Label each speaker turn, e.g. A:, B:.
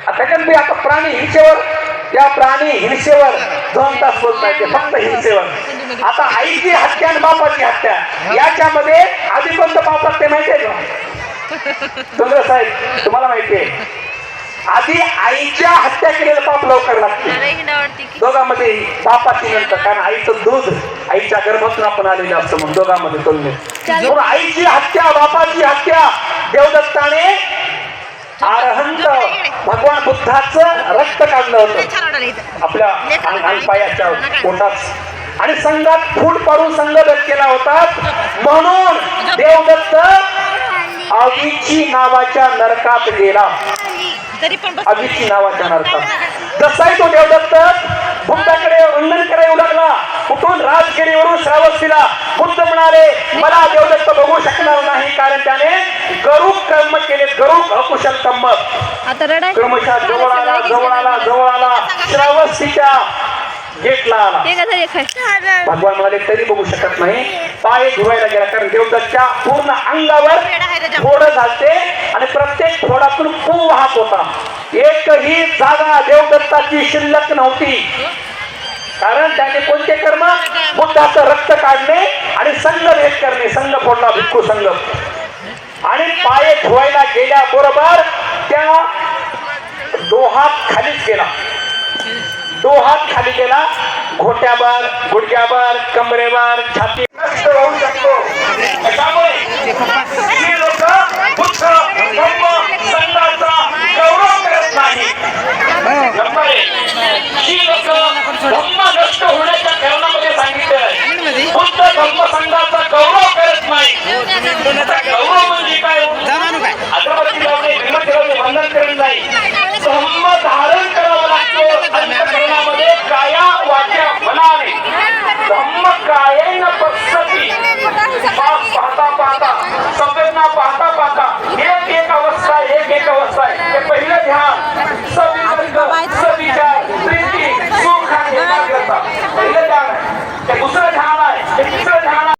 A: त्याच्यात आता प्राणी हिंसेवर या प्राणी हिंसेवर दोन तास बोलत नाही ते फक्त हिंसेवर. आता आईची हत्या आणि बापाची हत्या याच्यामध्ये आधी कोणतं पाप लागते माहितीये का? चंद्र साहेब तुम्हाला माहितीये आधी आईच्या हत्या केलेलं पाप लवकर लागते. दोघांमध्ये बापाची नंतर कारण आईचं दूध आईच्या गर्भातून आपण आलेलं असतं म्हणून दोघांमध्ये तुलनेत. म्हणून आईची हत्या बापाची हत्या देवदत्ताने अरहंत भगवान बुद्धाचं रक्त काढलं होतं. आपल्या अंगपायाच्या पोटात. आणि संघात फूट पाडून संघ केला होता. म्हणून देवदत्त अविची नावाच्या नरकात गेला. अभिची नावाच्या नरकात. जसाही तो देवदत्त बुद्धाकडे वंदन करायला येऊ लागला. कुठून राजगिरीवरून श्रावस्तीला बुद्ध म्हणाले मला देवदत्त बघू शकणार नाही कारण त्याने गरुक गरुक अकुशल कर्म
B: आता रडाय
A: क्रमशः जवळ आला जवळ आला जवळ आला. श्रावस्तीच्या गेटला आला.
B: हे
A: भगवान म्हणाले तरी बघू शकत नाही. पाय धुवायला गेला कारण देवदत्तच्या पूर्ण अंगावर फोड झालते आणि प्रत्येक फोडातून पू वाहत होता. एकही जागा देवदत्ताची शिल्लक नव्हती. कारण त्याने कोणते कर्म? बुद्धाचं रक्त काढणे आणि संघ भेद करणे. संघ फोडला भिक्खू संघ. आणि पाय धुवायला गेल्याबरोबर त्या डोहात खालीच गेला. डोहात खाली गेला. घोट्यावर गुडघ्यावर कमरेवर छाती. नष्ट होऊ शकतो त्यामुळे लोक गौरव करत नाही. ही लोक धम्म नष्ट होण्याच्या कारणामध्ये सांगितलं बुद्ध संघाचा गौरव करत नाही